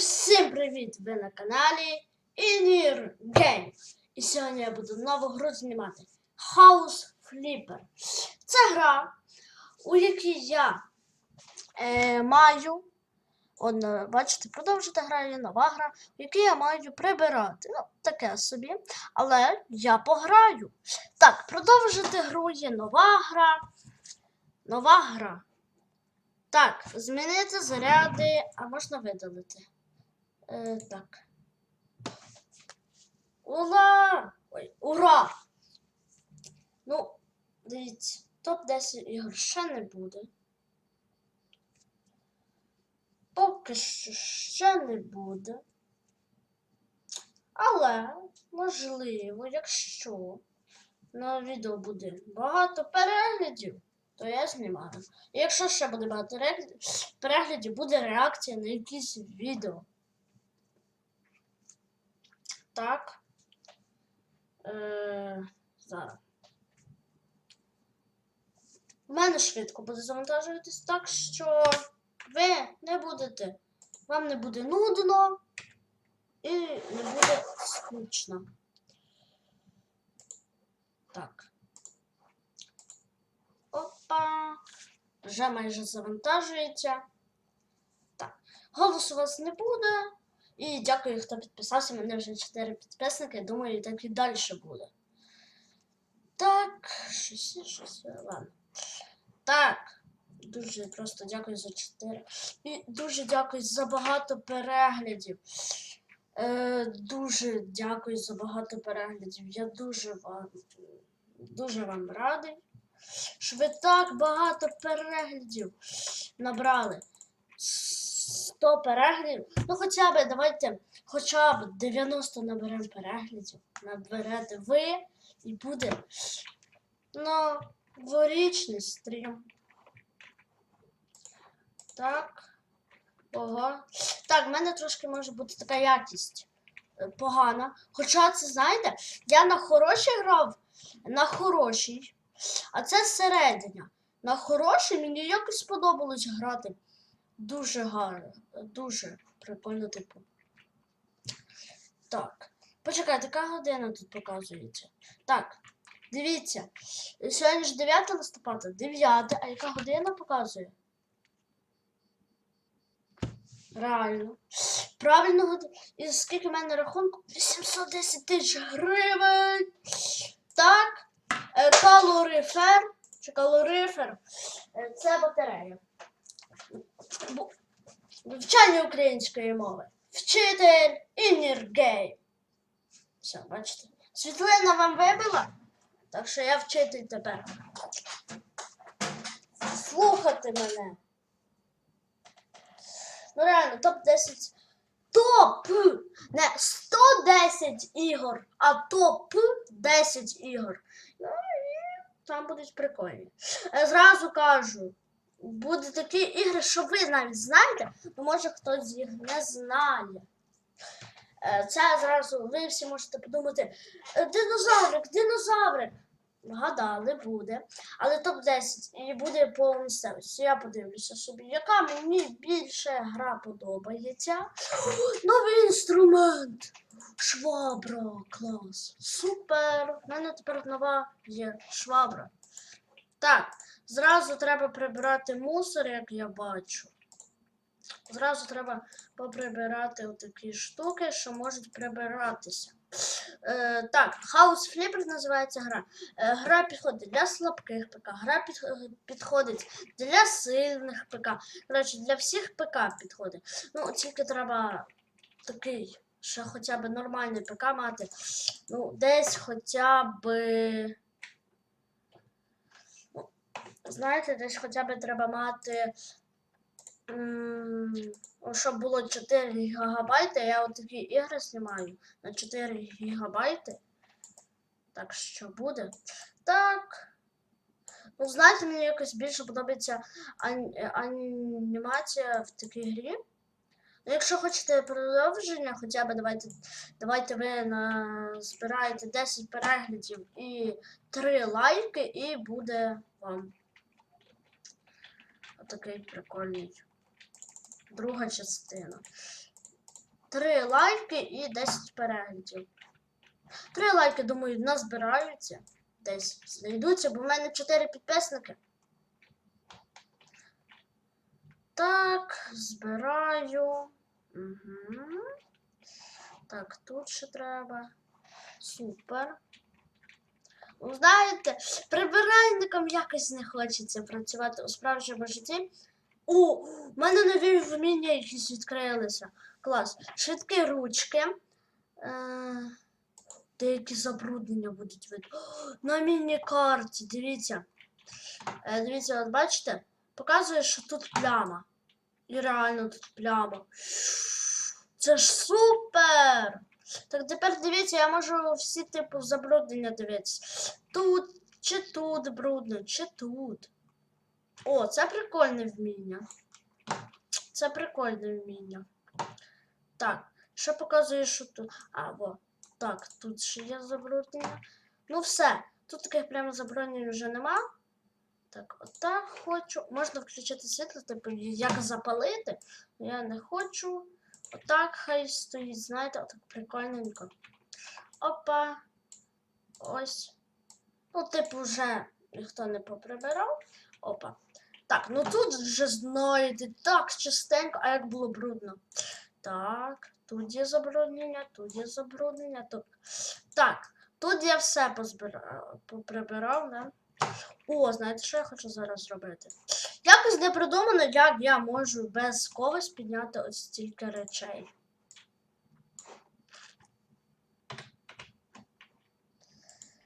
всім привіт! Ви на каналі Inir Game. І сьогодні я буду нову гру знімати House Flipper. Це гра, у якій я е, маю. Е, бачите, продовжити граю нова гра, в якій я маю прибирати. Ну, таке собі. Але я пограю. Так, продовжити гру є нова гра. Нова гра. Так, змінити заряди, а можна видалити. Е, так. Ура! Ой, ура! Ну, дивіться, топ-10 ігор ще не буде. Поки що ще не буде. Але, можливо, якщо на відео буде багато переглядів, то я знімаю. І якщо ще буде багато реглядів- переглядів, буде реакція на якісь відео. Так. Е, зараз. У мене швидко буде завантажуватись, так що ви не будете. Вам не буде нудно і не буде скучно. Так. Опа. Вже майже завантажується. Так. Голосу у вас не буде. І дякую, хто підписався. Мене вже 4 підписники. Думаю, так і далі буде. Так, щось, щось. Ладно. Так. Дуже просто дякую за 4. І дуже дякую за багато переглядів. Е, дуже дякую за багато переглядів. Я дуже вам, дуже вам радий, що ви так багато переглядів набрали. 100 переглядів. Ну, хоча б, давайте, хоча б 90 наберемо переглядів. Наберете ви і буде ну, дворічний стрім. Так. Ого. Так, в мене трошки може бути така якість е, погана. Хоча це, знаєте, я на хорошій грав, на хорошій, а це середня. На хорошій мені якось сподобалось грати. Дуже гарно, дуже прикольно, типу. Так. Почекайте, яка година тут показується? Так, дивіться. Сьогодні ж 9 листопада, 9, а яка година показує? Реально. Правильно год- І скільки в мене рахунку? 810 тисяч гривень. Так. Е, Калорифер. Чи калорифер? Е, Це батарея. Вивчання української мови. Вчитель Ініргей. Все, бачите. Світлина вам вибила? Так що я вчитель тепер. Слухати мене. Ну реально, топ-10. Топ! Не 110 ігор, а топ 10 ігор. Ну і там будуть прикольні. Е, Зразу кажу, будуть такі ігри, що ви навіть знаєте, ну може хтось з їх не знає. Е, Це зразу ви всі можете подумати: «Е, динозаврик, динозаврик. Вгадали, буде. Але топ-10 і буде по місцевості. Я подивлюся собі, яка мені більше гра подобається. Новий інструмент. Швабра. Клас. Супер. У мене тепер нова є швабра. Так, зразу треба прибирати мусор, як я бачу. Зразу треба поприбирати отакі штуки, що можуть прибиратися. Е, так, House Flipper називається гра. Е, гра підходить для слабких ПК, гра під, підходить для сильних ПК. Коротше, для всіх ПК підходить. Ну, тільки треба такий, що хоча б нормальний ПК мати. Ну, десь хоча б. Знаєте, десь хоча б треба мати. Щоб було 4 гігабайти, я от такі ігри знімаю на 4 гігабайти. Так що буде. Так. Ну, знаєте, мені якось більше подобається ан- анімація в такій грі. Ну, якщо хочете продовження, хоча б давайте, давайте ви збираєте 10 переглядів і 3 лайки, і буде вам отакий прикольний друга частина. 3 лайки і 10 переглядів. 3 лайки, думаю, назбираються. Десь знайдуться, бо в мене 4 підписники. Так, збираю. Угу. Так, тут ще треба. Супер. Ну, знаєте, прибиральникам якось не хочеться працювати у справжньому житті. О, в мене нові вміння якісь відкрилися. Клас. Швидкі ручки. Е, деякі забруднення будуть видно. На міні-карті, дивіться. Е, дивіться, от бачите? Показує, що тут пляма. І реально тут пляма. Це ж супер! Так тепер дивіться, я можу всі типу забруднення дивитися. Тут, чи тут брудно, чи тут. О, це прикольне вміння. Це прикольне вміння. Так, що показує, що тут. А, во. Так, тут ще є забруднення. Ну все, тут таких прямо забруднень вже нема. Так, отак хочу. Можна включити світло, типу, як запалити. Я не хочу. Отак хай стоїть, знаєте, отак прикольненько. Опа. Ось. Ну, типу, вже ніхто не поприбирав. Опа. Так, ну тут вже знаєте, так частенько, а як було брудно. Так, тут є забруднення, тут є забруднення, тут. Так, тут я все позбирав, поприбирав, да? О, знаєте, що я хочу зараз зробити? Якось не придумано, як я можу без когось підняти ось стільки речей.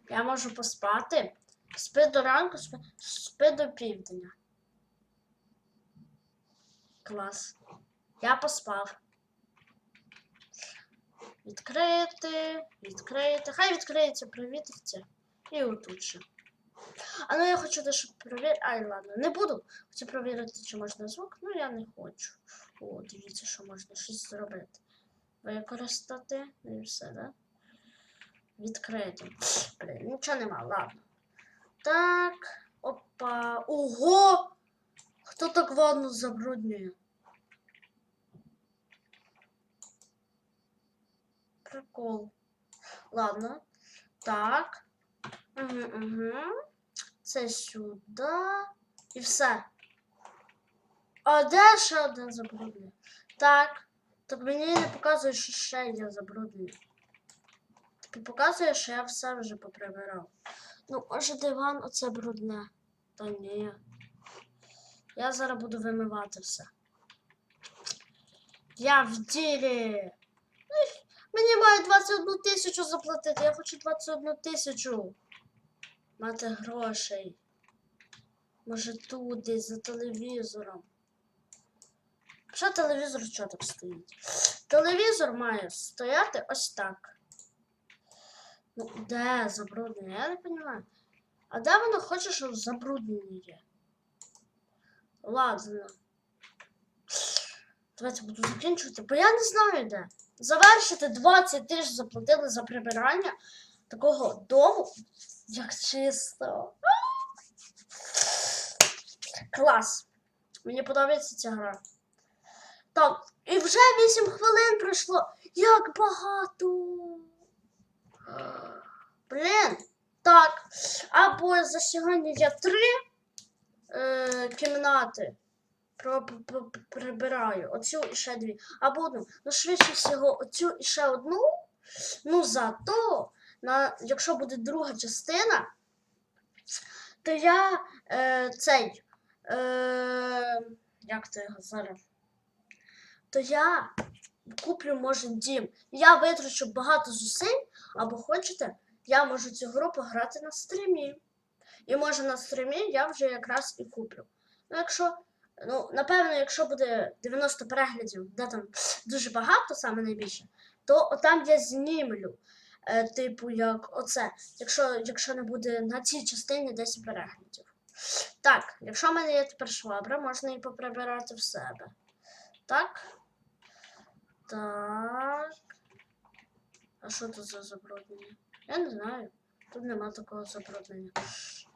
Я можу поспати. Спи до ранку, спи, спи до півдня. Клас. Я поспав. Відкрити, відкрити. Хай відкриється, провітриться. І отут ще. А ну я хочу дещо перевірити. Ай, ладно, не буду. Хочу перевірити, чи можна звук, ну я не хочу. О, дивіться, що можна щось зробити. Використати. Ну і все, да? Відкрити. Блін, нічого нема, ладно. Так. Опа. Ого! Хто так ванну забруднює? Прикол. Ладно. Так. Угу, угу. Це сюди. І все. А де ще один забруднення? Так. Так мені не показує, що ще є забруднення. Так показує, що я все вже поприбирав. Ну, може диван оце брудне. Та ні. Я зараз буду вимивати все. Я в ділі. Мені мають 21 тисячу заплатити. Я хочу 21 тисячу. Мати грошей. Може тут десь за телевізором. Що телевізор що так стоїть? Телевізор має стояти ось так. Ну, де забруднення? Я не розумію. А де воно хоче, щоб забруднення є? Ладно. Давайте буду закінчувати, бо я не знаю де. Завершити 20 тисяч заплатили за прибирання такого дому. Як чисто. Клас. Мені подобається ця гра. Так, і вже 8 хвилин пройшло. Як багато. Блін. Так. Або за сьогодні я три е, кімнати прибираю. Оцю і ще дві. Або одну. Ну, швидше всього, оцю і ще одну. Ну, зато, на, якщо буде друга частина, то я е, цей. Е, як то його зараз? То я куплю, може, дім. Я витрачу багато зусиль, або хочете, я можу цю гру пограти на стрімі. І може на стрімі я вже якраз і куплю. Ну, якщо, ну, напевно, якщо буде 90 переглядів, де там дуже багато, саме найбільше, то отам я знімлю. Е, типу, як оце. Якщо, якщо не буде на цій частині 10 переглядів. Так, якщо в мене є тепер швабра, можна її поприбирати в себе. Так. Так. А що тут за забруднення? Я не знаю. Тут нема такого забруднення.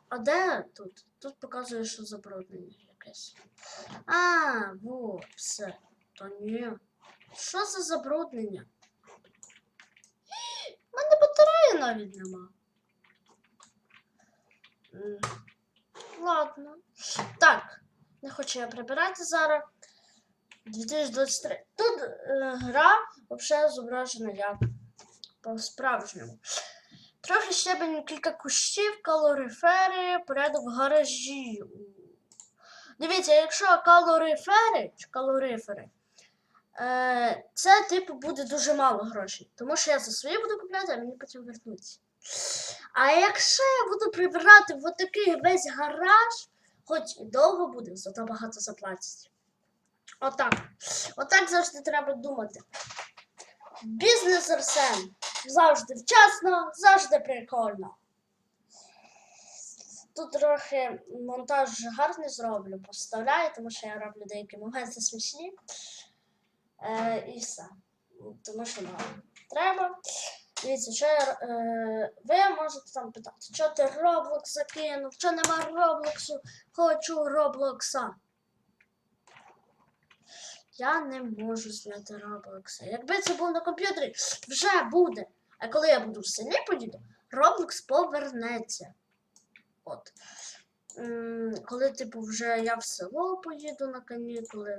А де тут? Тут показує, що забруднення якесь. А, во, все. Та ні. Що це забруднення? У навіть нема. Ладно. Так, не хочу я прибирати зараз. 2023. Тут е, гра взагалі зображена як по-справжньому. Трохи щебень, кілька кущів, калорифери, порядок в гаражі. Дивіться, якщо калорифери, чи калорифери, це типу буде дуже мало грошей. Тому що я за свої буду купляти, а мені потім вернуться. А якщо я буду прибирати в отакий весь гараж, хоч і довго буде, зато багато заплатять. Отак. Отак завжди треба думати. Бізнес Арсен. Завжди вчасно, завжди прикольно. Тут трохи монтаж гарний зроблю, поставляю, тому що я роблю деякі моменти смішні. Е, і все. Тому що ну, треба. Дивіться, я, е, ви можете там питати, що ти Roblox закинув, що нема Роблоксу, хочу Роблокса. Я не можу зняти Роблокса. Якби це був на комп'ютері, вже буде. А коли я буду в селі поїду, Roblox повернеться. От. Коли, типу, вже я в село поїду на канікули,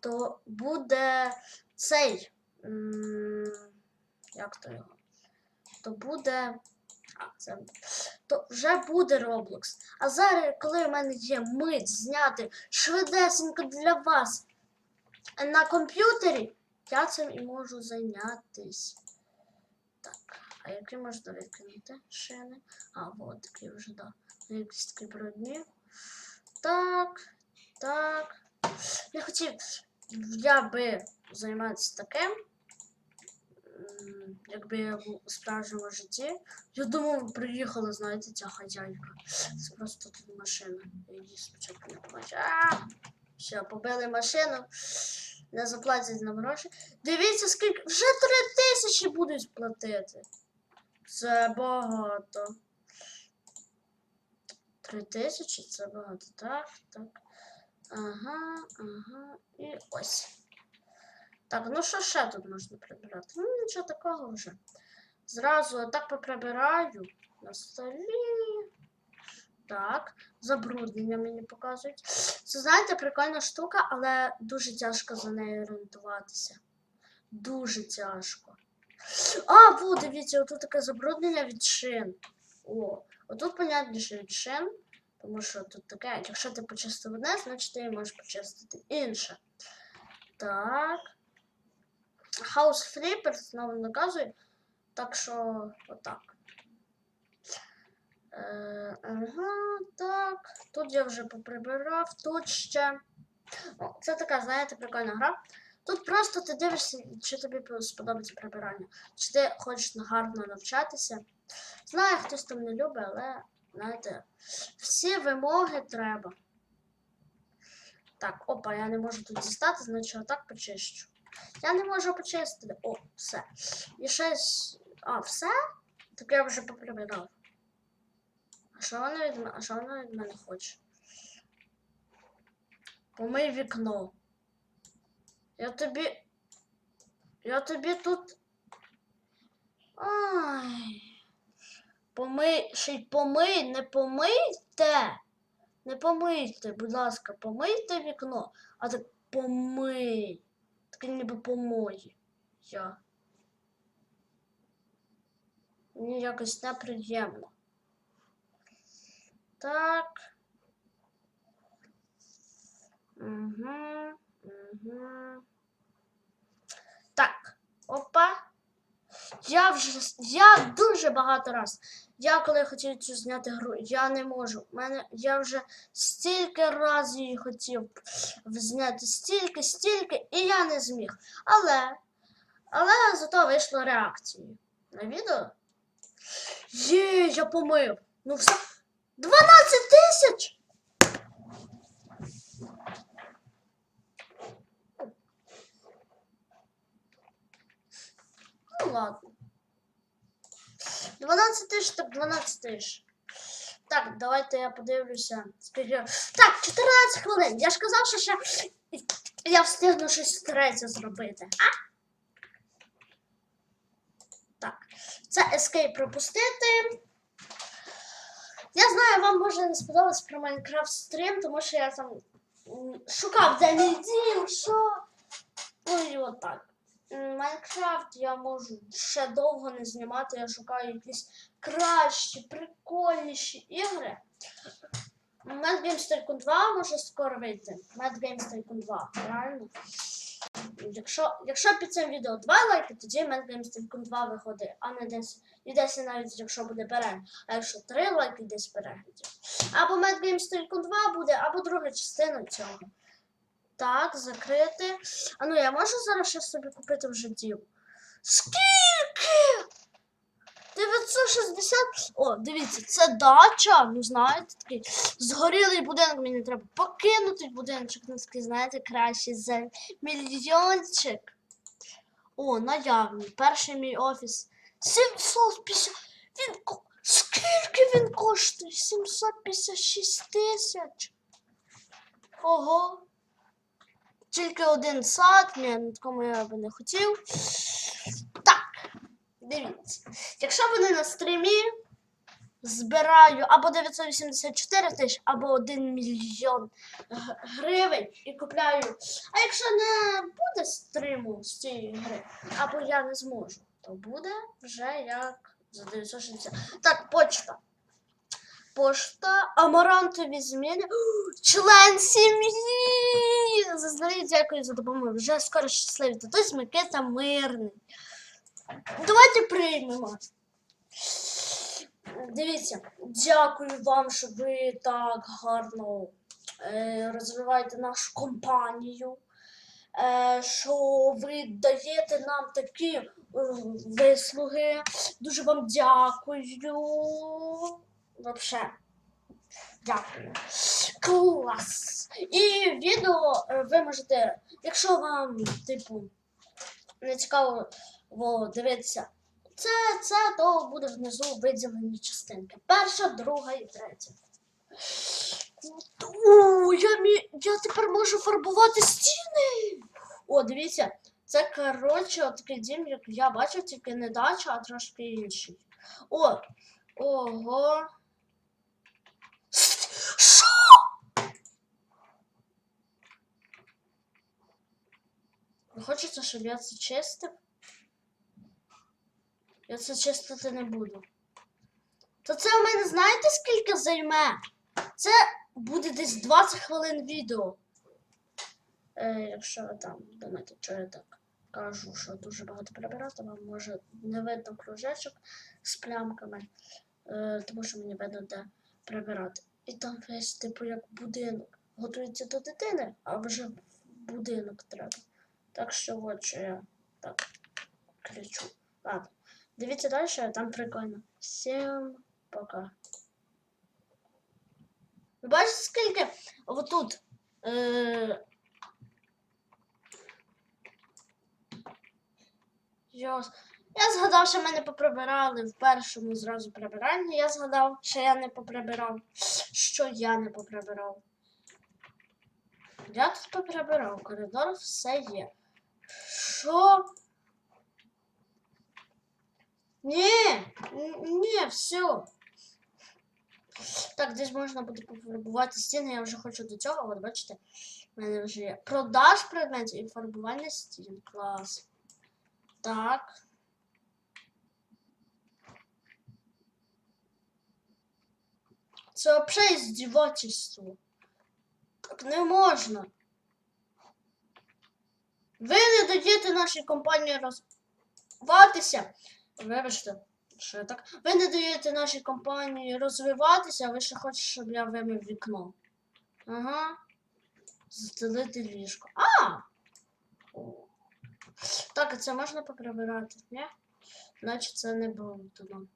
то буде цей. Як то його? То буде. А, це. То вже буде Roblox. А зараз, коли в мене є мить зняти швидесенько для вас на комп'ютері, я цим і можу зайнятися. Так, а які можна викинути шини? А, от такі вже, да. Такі брудні. Так, так. Я хотів, я би займатися таким. Якби я був у справжньому житті. Я думав, приїхала, знаєте, ця хазяйка. Це просто тут машина. Я її спочатку не побачив. А! Все, побили машину. Не заплатять нам гроші. Дивіться, скільки. Вже три тисячі будуть платити. Це багато. Три тисячі це багато. Так, так. Ага, ага. І ось. Так, ну що ще тут можна прибирати? Ну, нічого такого вже. Зразу так поприбираю на столі. Так, забруднення мені показують. Це, знаєте, прикольна штука, але дуже тяжко за нею орієнтуватися. Дуже тяжко. А, во, дивіться, отут таке забруднення від шин. О, отут понятніше від шин, тому що тут таке, якщо ти почистив одне, значить ти можеш почистити інше. Так. House Flipper знову наказує. Так що, отак. Е, ага, так. Тут я вже поприбирав, тут ще. О, це така, знаєте, прикольна гра. Тут просто ти дивишся, чи тобі сподобається прибирання, чи ти хочеш гарно навчатися. Знаю, хтось там не любить, але, знаєте, всі вимоги треба. Так, опа, я не можу тут дістати, значить отак почищу. Я не можу почистити. О, все. І щось. А, все? Так я вже поприбирав. А що вона від мене? А що вона від мене хоче? Помий вікно. Я тобі. Я тобі тут. Ай. Помий. Ще помий, не помийте. Не помийте, будь ласка, помийте вікно, а так помий. Так ніби помої. Я. Мені якось неприємно. Так. Угу. Угу. Так. Опа. Я вже я дуже багато раз. Я коли хотів цю зняти гру, я не можу. Мене я вже стільки разів її хотів зняти, стільки, стільки, і я не зміг. Але, але зато вийшло реакції на відео. Є, я помив. Ну все. 12 тисяч! Ну ладно. 12 тисяч, так 12 тисяч. Так, давайте я подивлюся. Скільки... Так, 14 хвилин. Я ж казав, що ще я встигну щось третє зробити. А? Так, це Escape пропустити. Я знаю, вам може не сподобалось про Майнкрафт стрім, тому що я там шукав де не дім, що. Ну і отак. Майнкрафт я можу ще довго не знімати, я шукаю якісь кращі, прикольніші ігри. Mad Games Tycoon 2 може скоро вийти. Mad Games Tycoon 2, правильно? Якщо, якщо під цим відео 2 лайки, тоді Mad Games Tycoon 2 виходить, а не 10. І 10 навіть якщо буде перегляд. А якщо 3 лайки, 10 переглядів. Або Mad Games Tycoon 2 буде, або друга частина цього. Так, закрити. А ну я можу зараз ще собі купити вже дім? Скільки? 960. О, дивіться, це дача. Ну, знаєте, такий згорілий будинок. Мені треба покинути будиночок. Ну, такий, знаєте, кращий за мільйончик. О, наявний. Перший мій офіс. 750. Він Скільки він коштує? 756 тисяч. Ого. Тільки один сад, ні, на такому я би не хотів. Так, дивіться. Якщо вони на стрімі збираю або 984 тисяч, або 1 мільйон гривень і купляю. А якщо не буде стриму з цієї гри, або я не зможу, то буде вже як за 960. Так, почта. Пошта, амарантові зміни. Член сім'ї! Дякую за допомогу. Вже скоро щасливі. Татусь Микита мирний. Давайте приймемо. Дивіться, дякую вам, що ви так гарно е, розвиваєте нашу компанію. Е, що ви даєте нам такі е, вислуги. Дуже вам дякую. Вообще. Дякую. Клас! І відео е, ви можете, якщо вам, типу, не цікаво дивитися це, це, то буде внизу виділені частинки. Перша, друга і третя. О, я, мі... я тепер можу фарбувати стіни. О, дивіться, це коротше такий дім, як я бачив, тільки не дача, а трошки інший. О, ого. Що? Ви щоб я це чистив? Я це чистити не буду. То це у мене знаєте скільки займе? Це буде десь 20 хвилин відео. Е, якщо там думаєте, що я так кажу, що дуже багато прибирати, вам може не видно кружечок з плямками, е, тому що мені видно, де прибирати. І там весь, типу, як будинок. Готується до дитини, а вже будинок треба. Так що от що я так кричу. Ладно. Дивіться далі, там прикольно. Всім пока. Бачите, скільки отут. Е... Йос. Я згадав, що мене поприбирали в першому зразу прибиранні. Я згадав, що я не поприбирав. Що я не поприбирав. Я тут поприбирав, коридор все є. Що? Ні, ні, все. Так, десь можна буде пофарбувати стіни, я вже хочу до цього, от бачите, в мене вже є продаж предметів і фарбування стін. Клас. Так. Це взагалі здівательство. Так не можна. Ви не даєте нашій компанії розвиватися. Вибачте, що я так. Ви не даєте нашій компанії розвиватися, а ви ще хочете, щоб я вимив вікно. Ага. Застелити ліжко. А! Так, а це можна поприбирати, ні? Значить це не брудно.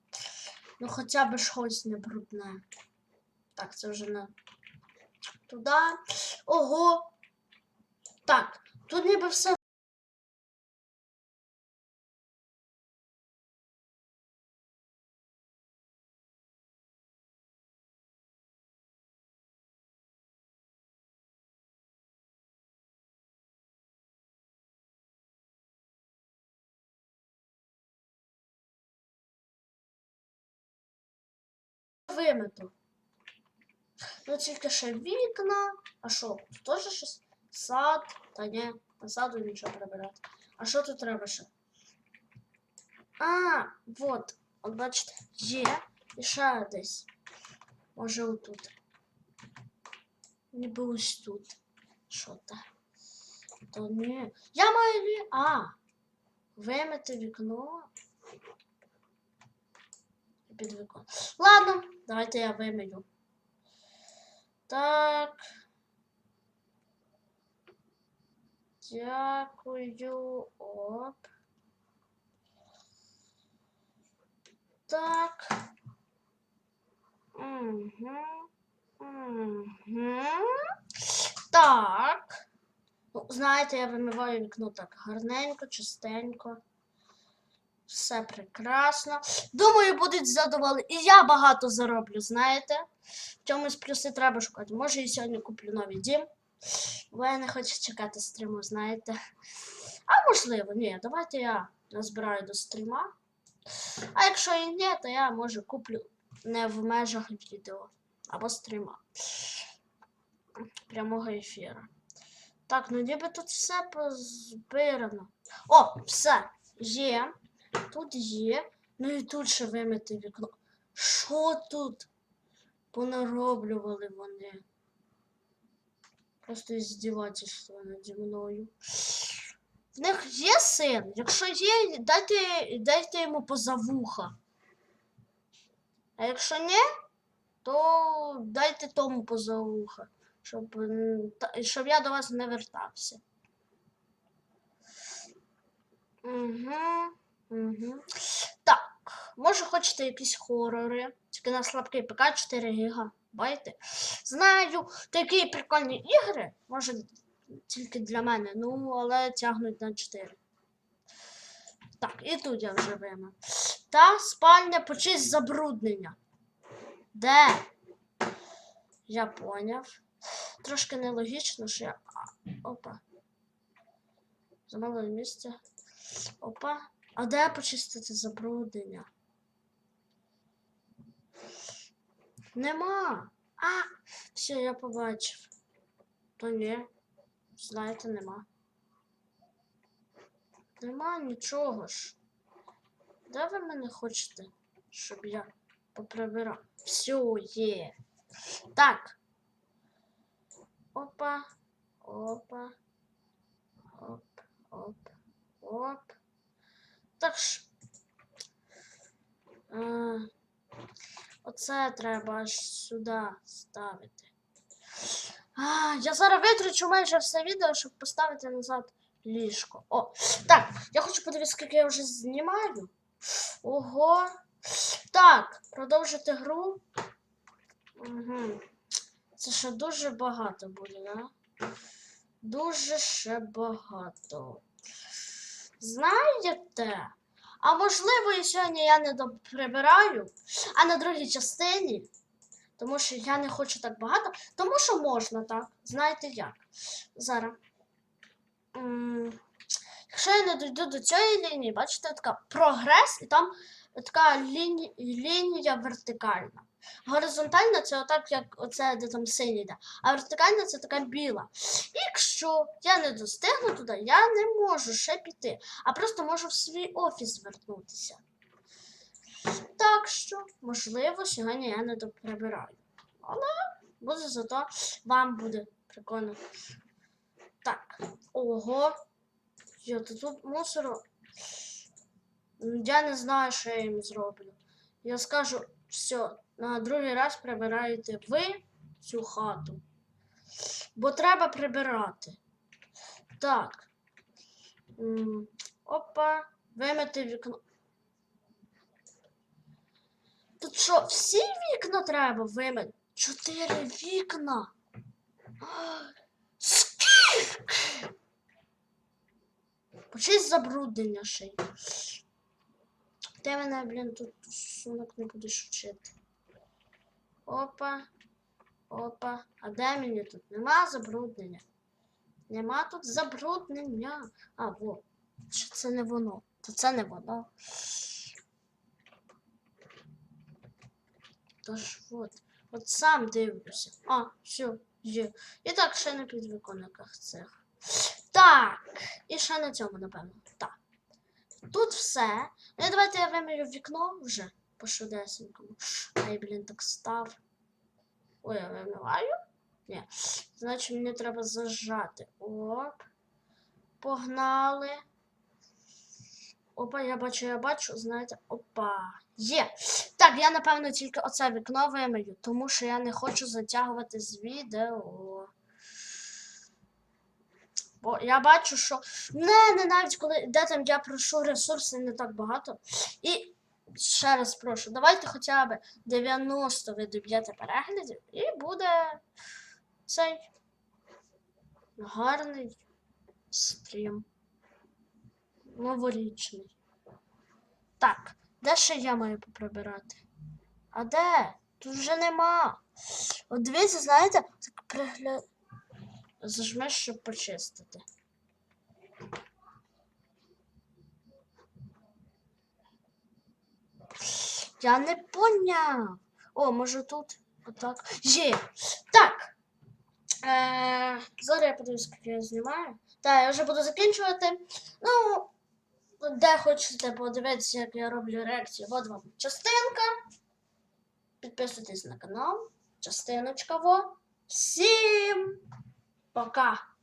Ну хоча б щось не брудне. Так, це вже на туда Ого. Так, тут ніби все. Вимету. Ну тільки ще вікна. А що? Тут теж щось? Сад. Та ні, на саду нічого прибирати. А що тут треба ще? А, вот. От бачите, є. І ще десь. Може отут. Ніби ось тут. Що то? То ні. Я маю лі. А! Вимити вікно. Під вікно. Ладно, давайте я вимию. Так. Дякую. Оп. Так. Угу. Угу. Так. Ну, знаєте, я вимиваю вікно так гарненько, чистенько. Все прекрасно. Думаю, будуть задоволені. І я багато зароблю, знаєте. В чомусь плюси треба шукати. Може, і сьогодні куплю новий дім. Бо я не хочу чекати стріму, знаєте. А можливо, ні, давайте я назбираю до стріма. А якщо і ні, то я може куплю не в межах відео або стріма. Прямого ефіру. Так, ну ніби тут все позбирано. О, все, є. Тут є. Ну і тут ще вимити вікно. Що тут? Понароблювали вони. Просто здівательство наді мною. В них є син. Якщо є, дайте, дайте йому поза вуха. А якщо ні, то дайте тому поза вуха, щоб, щоб я до вас не вертався. Угу, Так, може хочете якісь хорори. Тільки на слабкий ПК 4 гіга. Байте. Знаю, такі прикольні ігри, може тільки для мене, ну, але тягнуть на 4. Так, і тут я вже вима. Та спальня почись забруднення. Де? Я поняв. Трошки нелогічно, що я. Опа. Замало місця. Опа. А де почистити забруднення? Нема. А, все, я побачив. То ні. Знаєте, нема. Нема нічого ж. Де ви мене хочете, щоб я поприбирав? Все є. Так. Опа. Опа. Оп, оп, оп. Так ж. А, оце треба аж сюди ставити. А, я зараз витрачу майже все відео, щоб поставити назад ліжко. О, так, я хочу подивитися, скільки я вже знімаю. Ого. Так, продовжити гру. Угу. Це ще дуже багато буде, да? Дуже ще багато. Знаєте? А можливо, і сьогодні я не доприбираю, а на другій частині. Тому що я не хочу так багато. Тому що можна так. Знаєте як? Зараз. Якщо я не дійду до цієї лінії, бачите, така прогрес, і там така ліні... лінія вертикальна. Горизонтальна це отак, як оце, де там синій йде. А вертикальна це така біла. Якщо я не достигну туди, я не можу ще піти, а просто можу в свій офіс звернутися. Так що, можливо, сьогодні я не доприбираю. Але буде зато вам буде прикольно. Так, ого. Йо, тут мусору. Я не знаю, що я їм зроблю. Я скажу, все, на другий раз прибираєте ви цю хату. Бо треба прибирати. Так. Опа, вимити вікно. Тут що, всі вікна треба вимити? Чотири вікна. Скільки? Почись забруднення ще й. Ти мене, блін, тут сумок не будеш вчити. Опа. Опа. А де мені тут? Нема забруднення. Нема тут забруднення. А, во. Чи це не воно? То це не воно. Тож от. От сам дивлюся. А, все, є. І так ще на підвиконниках цих. Так. І ще на цьому, напевно. Так. Тут все. Ну давайте я вимірю вікно вже по швидесенькому. Ай, блін, так став. Ой, я вимиваю? Ні. Значить, мені треба зажати. Оп. Погнали. Опа, я бачу, я бачу, знаєте, опа. Є. Так, я напевно тільки оце вікно вимию, тому що я не хочу затягувати з відео. Бо я бачу, що не, не навіть коли де там я прошу ресурси не так багато. І ще раз прошу, давайте хоча б 90 ви доб'єте переглядів, і буде цей гарний стрім. Новорічний. Так, де ще я маю поприбирати? А де? Тут вже нема. От дивіться, знаєте, так пригля... Зажмеш, щоб почистити. Я не поняв. О, може тут отак. Є. Так. Е, зараз я подивлюсь, скільки я знімаю. Так, я вже буду закінчувати. Ну, де хочете подивитися, як я роблю реакцію, от вам частинка. Підписуйтесь на канал. Частиночка во. Всім пока!